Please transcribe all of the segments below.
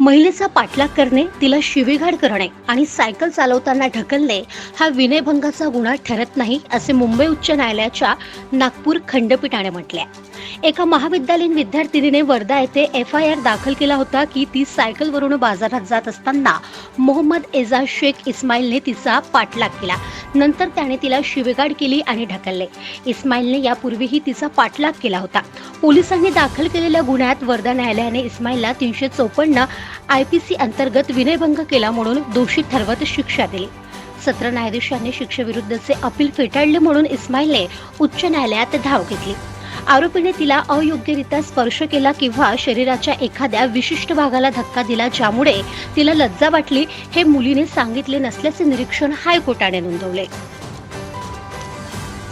महिलेचा पाठलाग करणे तिला शिवीगाळ करणे आणि सायकल चालवताना ढकलणे हा विनयभंगाचा गुन्हा ठरत नाही असे मुंबई उच्च न्यायालयाच्या नागपूर खंडपीठाने म्हटले एका महाविद्यालयीन विद्यार्थिनीने वर्धा येथे एफ आय आर दाखल केला होता की ती सायकलवरून बाजारात जात असताना मोहम्मद एजाज शेख इस्माईलने तिचा पाठलाग केला. नंतर त्याने तिला शिवेगाड केली आणि ढकलले. इस्माईलने यापूर्वीही तिचा पाठलाग केला होता. पोलिसांनी दाखल केलेल्या गुन्ह्यात वर्धा न्यायालयाने इस्माईलला तीनशे चौपन्न आय पी सी अंतर्गत विनयभंग केला म्हणून दोषी ठरवत शिक्षा दिली. सत्र न्यायाधीशांनी शिक्षेविरुद्धचे अपील फेटाळले म्हणून इस्माईलने उच्च न्यायालयात धाव घेतली. आरोपीने तिला अयोग्यरित्या स्पर्श केला किंवा शरीराच्या एखाद्या विशिष्ट भागाला धक्का दिला ज्यामुळे तिला लज्जा वाटली हे मुलीने सांगितले नसल्याचे निरीक्षण हायकोर्टाने नोंदवले.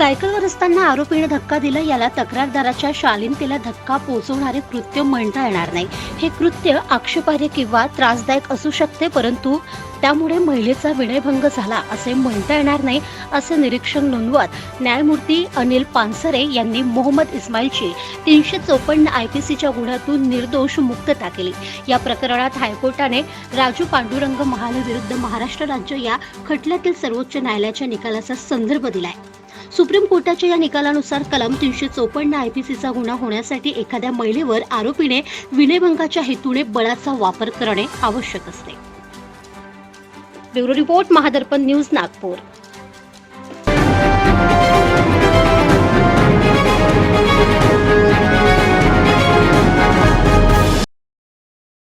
सायकलवर असताना आरोपीने धक्का दिला याला तक्रारदाराच्या शालीनतेला धक्का पोहोचवणारे कृत्य म्हणता येणार नाही. हे कृत्य आक्षेपार्ह किंवा त्रासदायक असू शकते परंतु त्यामुळे महिलेचा विनयभंग झाला असे म्हणता येणार नाही असे निरीक्षण नोंदवत न्यायमूर्ती अनिल पानसरे यांनी मोहम्मद इस्माईलची तीनशे चौपन्न आय पी सीच्या गुन्ह्यातून निर्दोष मुक्तता केली या प्रकरणात हायकोर्टाने राजू पांडुरंग महाले विरुद्ध महाराष्ट्र राज्य या खटल्यातील सर्वोच्च न्यायालयाच्या निकालाचा संदर्भ दिलाय. सुप्रीम कोर्टाच्या या निकालानुसार कलम तीनशे चौपन्न आयपीसीचा गुन्हा होण्यासाठी एखाद्या महिलेवर आरोपीने विनयभंगाच्या हेतूने बळाचा वापर करणे आवश्यक असते. Bureau report Mahadarpan news Nagpur.